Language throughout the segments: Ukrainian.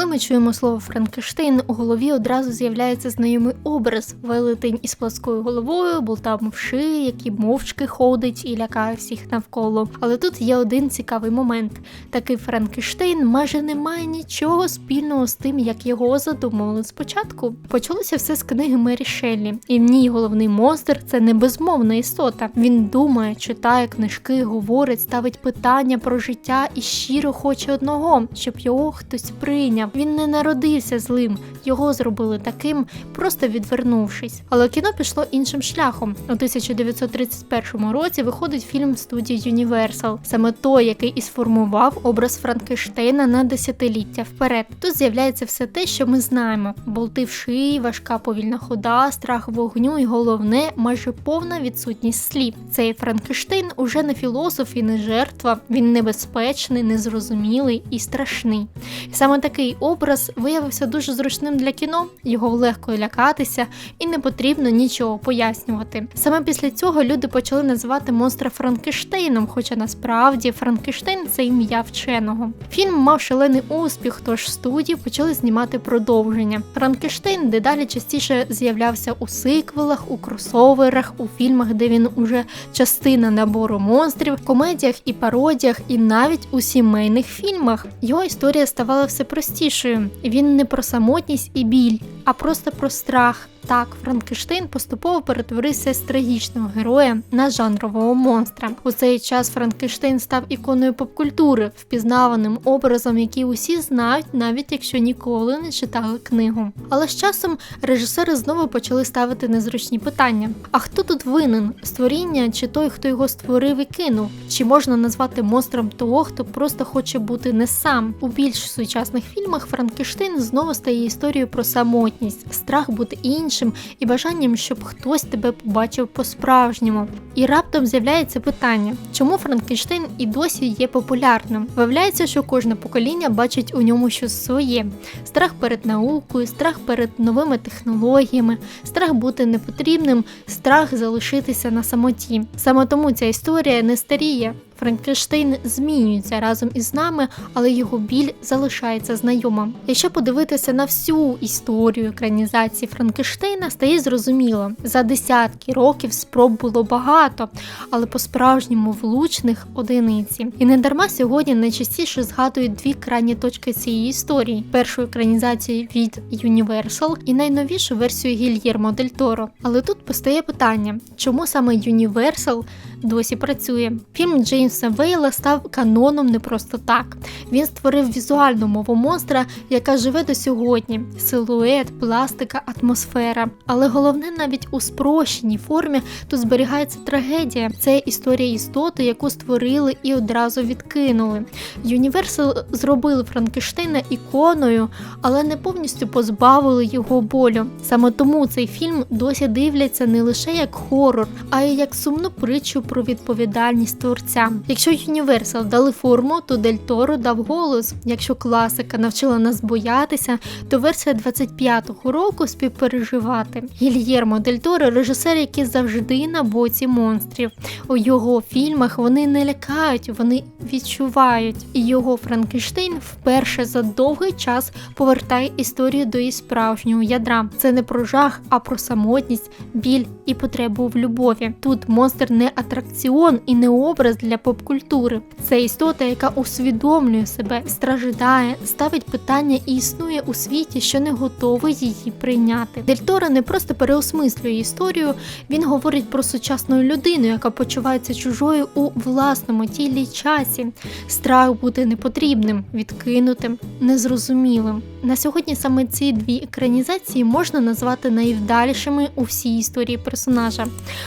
Коли ми чуємо слово Франкенштейн, у голові одразу з'являється знайомий образ велетень із плоскою головою, шиї, який мовчки ходить і лякає всіх навколо. Але тут є один цікавий момент: такий Франкенштейн майже не має нічого спільного з тим, як його задумували спочатку. Почалося все з книги Мері Шеллі, і в ній головний монстр це не безмовна істота. Він думає, читає книжки, говорить, ставить питання про життя і щиро хоче одного, щоб його хтось прийняв. Він не народився злим, його зробили таким, просто відвернувшись. Але кіно пішло іншим шляхом. У 1931 році виходить фільм студії Universal, саме той, який і сформував образ Франкенштейна на десятиліття вперед. Тут з'являється все те, що ми знаємо: болти в шиї, важка повільна хода, страх вогню і головне, майже повна відсутність слів. Цей Франкенштейн уже не філософ і не жертва, він небезпечний, незрозумілий і страшний. І саме такий образ виявився дуже зручним для кіно, його легко лякатися і не потрібно нічого пояснювати. Саме після цього люди почали називати монстра Франкенштейном, хоча насправді Франкенштейн це ім'я вченого. Фільм мав шалений успіх, тож студії почали знімати продовження. Франкенштейн дедалі частіше з'являвся у сиквелах, у кросоверах, у фільмах, де він уже частина набору монстрів, комедіях і пародіях, і навіть у сімейних фільмах. Його історія ставала все простішою. Він не про самотність і біль, а просто про страх. Так, Франкенштейн поступово перетворився з трагічного героя на жанрового монстра. У цей час Франкенштейн став іконою попкультури, впізнаваним образом, який усі знають, навіть якщо ніколи не читали книгу. Але з часом режисери знову почали ставити незручні питання: а хто тут винен? Створіння чи той, хто його створив і кинув? Чи можна назвати монстром того, хто просто хоче бути не сам? У більш сучасних фільмах Франкенштейн знову стає історією про самотність, страх бути іншим і бажанням, щоб хтось тебе побачив по-справжньому. І раптом з'являється питання, чому Франкенштейн і досі є популярним? Виявляється, що кожне покоління бачить у ньому щось своє: страх перед наукою, страх перед новими технологіями, страх бути непотрібним, страх залишитися на самоті. Саме тому ця історія не старіє. Франкенштейн змінюється разом із нами, але його біль залишається знайомим. Якщо подивитися на всю історію екранізації Франкенштейна, стає зрозуміло, за десятки років спроб було багато, але по-справжньому влучних одиниці. І не дарма сьогодні найчастіше згадують дві крайні точки цієї історії: першу екранізацію від Universal і найновішу версію Гільєрмо Дель Торо. Але тут постає питання, чому саме Universal досі працює? Фільм Джеймса Вейла став каноном не просто так. Він створив візуальну мову монстра, яка живе до сьогодні: силует, пластика, атмосфера. Але головне, навіть у спрощеній формі тут зберігається трагедія. Це історія істоти, яку створили і одразу відкинули. Universal зробили Франкенштейна іконою, але не повністю позбавили його болю. Саме тому цей фільм досі дивляться не лише як хорор, а й як сумну притчу про відповідальність творця. Якщо Universal дали форму, то Дель Торо дав голос. Якщо класика навчила нас боятися, то версія 25-го року співпереживати. Гільєрмо Дель Торо – режисер, який завжди на боці монстрів. У його фільмах вони не лякають, вони відчувають. І його Франкенштейн вперше за довгий час повертає історію до її справжнього ядра. Це не про жах, а про самотність, біль і потребу в любові. Тут монстр не атракціон і не образ для попкультури. Це істота, яка усвідомлює себе, страждає, ставить питання і існує у світі, що не готовий її прийняти. Дель Торо не просто переосмислює історію, він говорить про сучасну людину, яка почувається чужою у власному тілі часі. Страх бути непотрібним, відкинутим, незрозумілим. На сьогодні саме ці дві екранізації можна назвати найвдалішими у всій історії персонажа.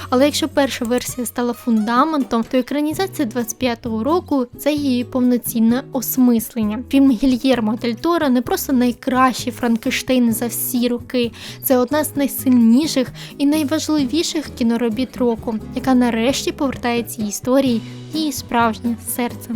Але якщо перша версія стала фундаментом, то екранізація 25-го року це її повноцінне осмислення. Фільм Гільєрмо Дель Торо не просто найкращий Франкенштейн за всі роки, це одна з найсильніших і найважливіших кіноробіт року, яка нарешті повертає цій історії її справжнє серце.